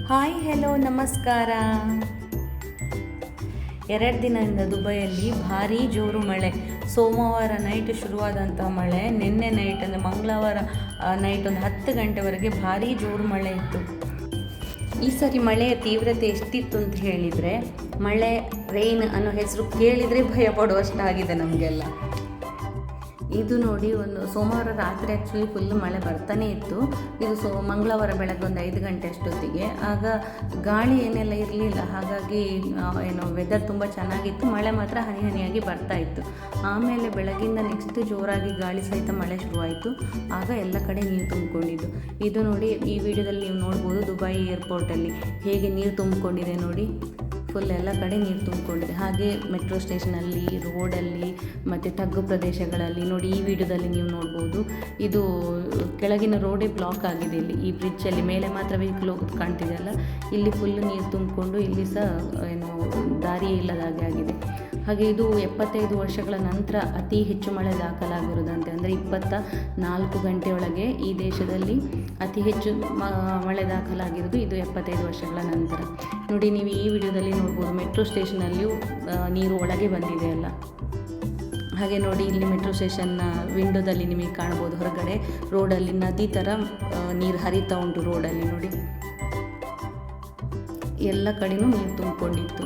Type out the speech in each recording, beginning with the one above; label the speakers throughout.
Speaker 1: Hi hello ನಮಸ್ಕಾರ. ಎರಡು ದಿನದಿಂದ ದುಬೈಯಲ್ಲಿ ಭಾರೀ ಜೋರು ಮಳೆ. ಸೋಮವಾರ ನೈಟ್ ಶುರುವಾದಂಥ ಮಳೆ. ನಿನ್ನೆ ನೈಟ್ ಅಂದರೆ ಮಂಗಳವಾರ ನೈಟ್ ಒಂದು ಹತ್ತು ಗಂಟೆವರೆಗೆ ಭಾರೀ ಜೋರು ಮಳೆ ಇತ್ತು. ಈ ಸರಿ ಮಳೆಯ ತೀವ್ರತೆ ಎಷ್ಟಿತ್ತು ಅಂತ ಹೇಳಿದರೆ, ಮಳೆ ರೈನ್ ಅನ್ನೋ ಹೆಸರು ಕೇಳಿದರೆ ಭಯ ಪಡುವಷ್ಟಾಗಿದೆ ನಮಗೆಲ್ಲ. ಇದು ನೋಡಿ ಒಂದು ಸೋಮವಾರ ರಾತ್ರಿ ಆ್ಯಕ್ಚುಲಿ ಫುಲ್ ಮಳೆ ಬರ್ತಾನೆ ಇತ್ತು. ಇದು ಸೋ, ಮಂಗಳವಾರ ಬೆಳಗ್ಗೆ ಒಂದು ಐದು ಗಂಟೆ ಅಷ್ಟೊತ್ತಿಗೆ. ಆಗ ಗಾಳಿ ಏನೆಲ್ಲ ಇರಲಿಲ್ಲ, ಹಾಗಾಗಿ ಏನು ವೆದರ್ ತುಂಬ ಚೆನ್ನಾಗಿತ್ತು. ಮಳೆ ಮಾತ್ರ ಹನಿ ಹನಿಯಾಗಿ ಬರ್ತಾ ಇತ್ತು. ಆಮೇಲೆ ಬೆಳಗಿಂದ ನೆಕ್ಸ್ಟ್ ಜೋರಾಗಿ ಗಾಳಿ ಸಹಿತ ಮಳೆ ಶುರುವಾಯಿತು. ಆಗ ಎಲ್ಲ ಕಡೆ ನೀರು ತುಂಬಿಕೊಂಡಿದ್ದು. ಇದು ನೋಡಿ ಈ ವಿಡಿಯೋದಲ್ಲಿ ನೀವು ನೋಡ್ಬೋದು ದುಬೈ ಏರ್ಪೋರ್ಟಲ್ಲಿ ಹೇಗೆ ನೀರು ತುಂಬಿಕೊಂಡಿದೆ ನೋಡಿ. ಫುಲ್ ಎಲ್ಲ ಕಡೆ ನೀರು ತುಂಬಿಕೊಂಡಿದೆ. ಹಾಗೆ ಮೆಟ್ರೋ ಸ್ಟೇಷನಲ್ಲಿ ರೋಡಲ್ಲಿ ಮತ್ತು ತಗ್ಗು ಪ್ರದೇಶಗಳಲ್ಲಿ ನೋಡಿ ಈ ವಿಡಿಯೋದಲ್ಲಿ ನೀವು ನೋಡ್ಬೋದು. ಇದು ಕೆಳಗಿನ ರೋಡೇ ಬ್ಲಾಕ್ ಆಗಿದೆ ಇಲ್ಲಿ. ಈ ಬ್ರಿಡ್ಜಲ್ಲಿ ಮೇಲೆ ಮಾತ್ರ ವೆಹಿಕಲ್ ಹೋಗೋದು ಕಾಣ್ತಿದೆಯಲ್ಲ ಇಲ್ಲಿ ಫುಲ್ ನೀರು ತುಂಬಿಕೊಂಡು ಇಲ್ಲಿ ಸಹ ಏನು ದಾರಿ ಇಲ್ಲದಾಗೆ ಆಗಿದೆ. ಹಾಗೆ ಇದು ಎಪ್ಪತ್ತೈದು ವರ್ಷಗಳ ನಂತರ ಅತಿ ಹೆಚ್ಚು ಮಳೆ ದಾಖಲಾಗಿರುವುದಂತೆ. ಅಂದರೆ ಇಪ್ಪತ್ತ ನಾಲ್ಕು ಗಂಟೆಯೊಳಗೆ ಈ ದೇಶದಲ್ಲಿ ಅತಿ ಹೆಚ್ಚು ಮಳೆ ದಾಖಲಾಗಿರೋದು ಇದು ಎಪ್ಪತ್ತೈದು ವರ್ಷಗಳ ನಂತರ. ನೋಡಿ, ನೀವು ಈ ವಿಡಿಯೋದಲ್ಲಿ ನೋಡ್ಬೋದು, ಮೆಟ್ರೋ ಸ್ಟೇಷನಲ್ಲಿಯೂ ನೀರು ಒಳಗೆ ಬಂದಿದೆ ಅಲ್ಲ. ಹಾಗೆ ನೋಡಿ, ಇಲ್ಲಿ ಮೆಟ್ರೋ ಸ್ಟೇಷನ್ನ ವಿಂಡೋದಲ್ಲಿ ನಿಮಗೆ ಕಾಣ್ಬೋದು. ಹೊರಗಡೆ ರೋಡಲ್ಲಿ ನದಿ ಥರ ನೀರು ಹರಿತಾ ಉಂಟು ರೋಡಲ್ಲಿ ನೋಡಿ. ಎಲ್ಲ ಕಡೆಯೂ ನೀರು ತುಂಬಿಕೊಂಡಿತ್ತು.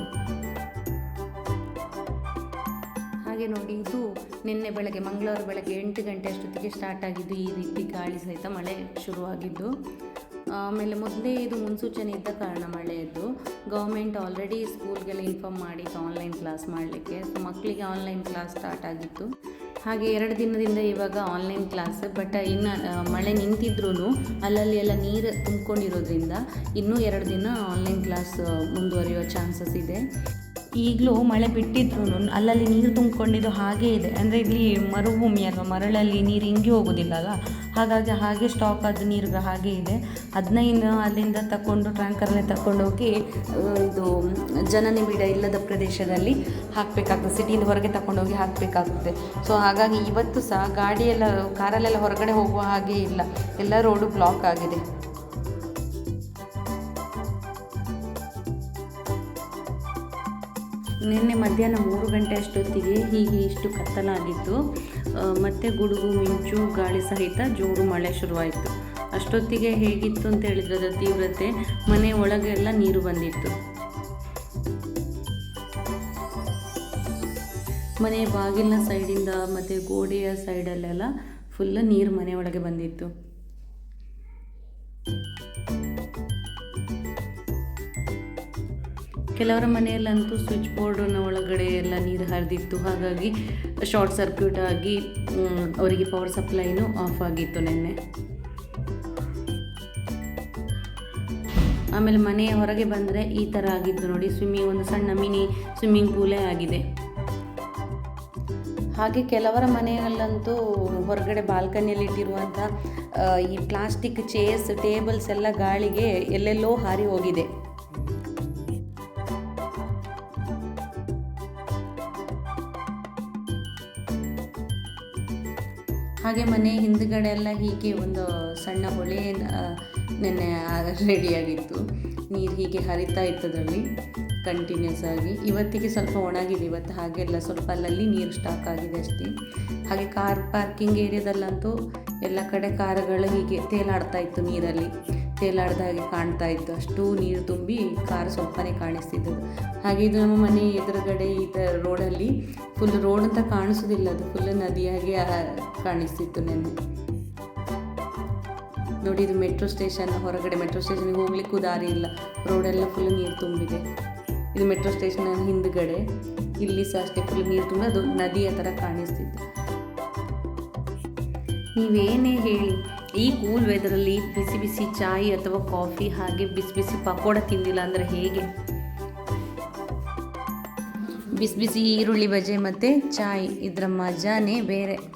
Speaker 1: ಹಾಗೆ ನೋಡಿ, ಇದು ನಿನ್ನೆ ಬೆಳಗ್ಗೆ, ಮಂಗಳವಾರ ಬೆಳಗ್ಗೆ ಎಂಟು ಗಂಟೆ ಅಷ್ಟೊತ್ತಿಗೆ ಸ್ಟಾರ್ಟ್ ಆಗಿದ್ದು, ಈ ರೀತಿ ಗಾಳಿ ಸಹಿತ ಮಳೆ ಶುರುವಾಗಿದ್ದು. ಆಮೇಲೆ ಮೊದಲೇ ಇದು ಮುನ್ಸೂಚನೆ ಇದ್ದ ಕಾರಣ ಮಳೆಯದ್ದು. ಗೌರ್ಮೆಂಟ್ ಆಲ್ರೆಡಿ ಸ್ಕೂಲ್ಗೆಲ್ಲ ಇನ್ಫಾರ್ಮ್ ಮಾಡಿತ್ತು ಆನ್ಲೈನ್ ಕ್ಲಾಸ್ ಮಾಡಲಿಕ್ಕೆ. ಸೊ ಮಕ್ಕಳಿಗೆ ಆನ್ಲೈನ್ ಕ್ಲಾಸ್ ಸ್ಟಾರ್ಟ್ ಆಗಿತ್ತು. ಹಾಗೆ ಎರಡು ದಿನದಿಂದ ಇವಾಗ ಆನ್ಲೈನ್ ಕ್ಲಾಸ್ ಬಟ್ ಇನ್ನು ಮಳೆ ನಿಂತಿದ್ರೂ ಅಲ್ಲಲ್ಲಿ ಎಲ್ಲ ನೀರು ತುಂಬಿಕೊಂಡಿರೋದ್ರಿಂದ ಇನ್ನೂ ಎರಡು ದಿನ ಆನ್ಲೈನ್ ಕ್ಲಾಸ್ ಮುಂದುವರಿಯೋ ಚಾನ್ಸಸ್ ಇದೆ. ಈಗಲೂ ಮಳೆ ಬಿಟ್ಟಿದ್ರು ಅಲ್ಲಲ್ಲಿ ನೀರು ತುಂಬಿಕೊಂಡಿದ್ದು ಹಾಗೇ ಇದೆ. ಅಂದರೆ ಇಲ್ಲಿ ಮರುಭೂಮಿ ಅಲ್ವಾ ಮರಳಲ್ಲಿ ನೀರು ಹಿಂಗೆ ಹೋಗೋದಿಲ್ಲ ಅಲ್ಲ? ಹಾಗಾಗಿ ಹಾಗೆ ಸ್ಟಾಕ್ ಆದ ನೀರು ಹಾಗೆ ಇದೆ. ಅದನ್ನ ಅಲ್ಲಿಂದ ತಗೊಂಡು ಟ್ಯಾಂಕರಲ್ಲೇ ತಗೊಂಡೋಗಿ ಇದು ಜನನಿಬಿಡ ಇಲ್ಲದ ಪ್ರದೇಶದಲ್ಲಿ ಹಾಕಬೇಕಾಗ್ತದೆ. ಸಿಟಿಯಿಂದ ಹೊರಗೆ ತಗೊಂಡೋಗಿ ಹಾಕಬೇಕಾಗುತ್ತೆ ಸೊ ಹಾಗಾಗಿ ಇವತ್ತು ಸಹ ಗಾಡಿಯೆಲ್ಲ, ಕಾರಲ್ಲೆಲ್ಲ ಹೊರಗಡೆ ಹೋಗುವ ಹಾಗೆ ಇಲ್ಲ. ಎಲ್ಲ ರೋಡು ಬ್ಲಾಕ್ ಆಗಿದೆ. ನಿನ್ನೆ ಮಧ್ಯಾಹ್ನ ಮೂರು ಗಂಟೆ ಅಷ್ಟೊತ್ತಿಗೆ ಹೀಗೆ ಇಷ್ಟು ಕತ್ತಲಾಗಿತ್ತು. ಮತ್ತು ಗುಡುಗು, ಮಿಂಚು, ಗಾಳಿ ಸಹಿತ ಜೋರು ಮಳೆ ಶುರುವಾಯಿತು. ಅಷ್ಟೊತ್ತಿಗೆ ಹೇಗಿತ್ತು ಅಂತ ಹೇಳಿದ್ರೆ ಅದರ ತೀವ್ರತೆ, ಮನೆ ಒಳಗೆಲ್ಲ ನೀರು ಬಂದಿತ್ತು. ಮನೆ ಬಾಗಿಲಿನ ಸೈಡಿಂದ ಮತ್ತು ಗೋಡೆಯ ಸೈಡಲ್ಲೆಲ್ಲ ಫುಲ್ ನೀರು ಮನೆ ಒಳಗೆ ಬಂದಿತ್ತು. ಕೆಲವರ ಮನೆಯಲ್ಲಂತೂ ಸ್ವಿಚ್ ಬೋರ್ಡಿನ ಒಳಗಡೆ ಎಲ್ಲ ನೀರು ಹರಿದಿತ್ತು. ಹಾಗಾಗಿ ಶಾರ್ಟ್ ಸರ್ಕ್ಯೂಟ್ ಆಗಿ ಅವರಿಗೆ ಪವರ್ ಸಪ್ಲೈನು ಆಫ್ ಆಗಿತ್ತು ನಿನ್ನೆ. ಆಮೇಲೆ ಮನೆಯ ಹೊರಗೆ ಬಂದರೆ ಈ ಥರ ಆಗಿತ್ತು ನೋಡಿ. ಸ್ವಿಮ್ಮಿಂಗ್ ಒಂದು ಸಣ್ಣ ಮಿನಿ ಸ್ವಿಮ್ಮಿಂಗ್ ಪೂಲೇ ಆಗಿದೆ. ಹಾಗೆ ಕೆಲವರ ಮನೆಯಲ್ಲಂತೂ ಹೊರಗಡೆ ಬಾಲ್ಕನಿಯಲ್ಲಿ ಇಟ್ಟಿರುವಂಥ ಈ ಪ್ಲಾಸ್ಟಿಕ್ ಚೇರ್ಸ್ ಟೇಬಲ್ಸ್ ಎಲ್ಲ ಗಾಳಿಗೆ ಎಲ್ಲೆಲ್ಲೋ ಹಾರಿ ಹೋಗಿದೆ. ಹಾಗೆ ಮನೆ ಹಿಂದ್ಗಡೆ ಎಲ್ಲ ಹೀಗೆ ಒಂದು ಸಣ್ಣ ಹೊಳೆ ನೆನ್ನೆ ರೆಡಿಯಾಗಿತ್ತು. ನೀರು ಹೀಗೆ ಹರಿತಾ ಇತ್ತು ಅದರಲ್ಲಿ ಕಂಟಿನ್ಯೂಸ್ ಆಗಿ. ಇವತ್ತಿಗೆ ಸ್ವಲ್ಪ ಒಣಗಿದೆ, ಇವತ್ತು ಹಾಗೆಲ್ಲ ಸ್ವಲ್ಪ ಅಲ್ಲಲ್ಲಿ ನೀರು ಸ್ಟಾಕ್ ಆಗಿದೆ ಅಷ್ಟೇ. ಹಾಗೆ ಕಾರ್ ಪಾರ್ಕಿಂಗ್ ಏರಿಯಾದಲ್ಲಂತೂ ಎಲ್ಲ ಕಡೆ ಕಾರುಗಳು ಹೀಗೆ ತೇಲಾಡ್ತಾ ಇತ್ತು ನೀರಲ್ಲಿ. ತೇಲಾಡ್ದ ಹಾಗೆ ಕಾಣ್ತಾ ಇತ್ತು. ಅಷ್ಟು ನೀರು ತುಂಬಿ ಕಾರ್ ಸ್ವಲ್ಪನೇ ಕಾಣಿಸ್ತಿದ್ದು ಹಾಗೆ ಇದು ನಮ್ಮ ಮನೆ ಎದುರುಗಡೆ ಈ ಥರ ರೋಡಲ್ಲಿ ಫುಲ್ ರೋಡ್ ಅಂತ ಕಾಣಿಸೋದಿಲ್ಲ. ಅದು ಫುಲ್ ನದಿಯಾಗಿ ಆ, ಕಾಣಿಸ್ತಿತ್ತು ನೆನ್ನೆ. ನೋಡಿ ಇದು ಮೆಟ್ರೋ ಸ್ಟೇಷನ್ ಹೊರಗಡೆ. ಮೆಟ್ರೋ ಸ್ಟೇಷನ್ಗೆ ಹೋಗ್ಲಿಕ್ಕೂ ದಾರಿ ಇಲ್ಲ. ರೋಡೆಲ್ಲ ಫುಲ್ ನೀರು ತುಂಬಿದೆ. ಇದು ಮೆಟ್ರೋ ಸ್ಟೇಷನ್ ಹಿಂದ್ಗಡೆ. ಇಲ್ಲಿ ಸಹ ಅಷ್ಟೇ ಫುಲ್ ನೀರು ತುಂಬ ಅದು ನದಿಯ ಥರ ಕಾಣಿಸ್ತಿತ್ತು. ನೀವೇನೇ ಹೇಳಿ. ಈ ಕೂಲ್ ವೆದರಲ್ಲಿ ಬಿಸಿ ಬಿಸಿ ಚಾಯ್ ಅಥವಾ ಕಾಫಿ ಹಾಗೆ ಬಿಸಿ ಬಿಸಿ ಪಕೋಡ ತಿಂದಿಲ್ಲ ಅಂದರೆ ಹೇಗೆ? ಬಿಸಿ ಬಿಸಿ ಈರುಳ್ಳಿ ಬಜೆ ಮತ್ತು ಚಾಯ್ ಇದರ ಮಜಾನೇ ಬೇರೆ.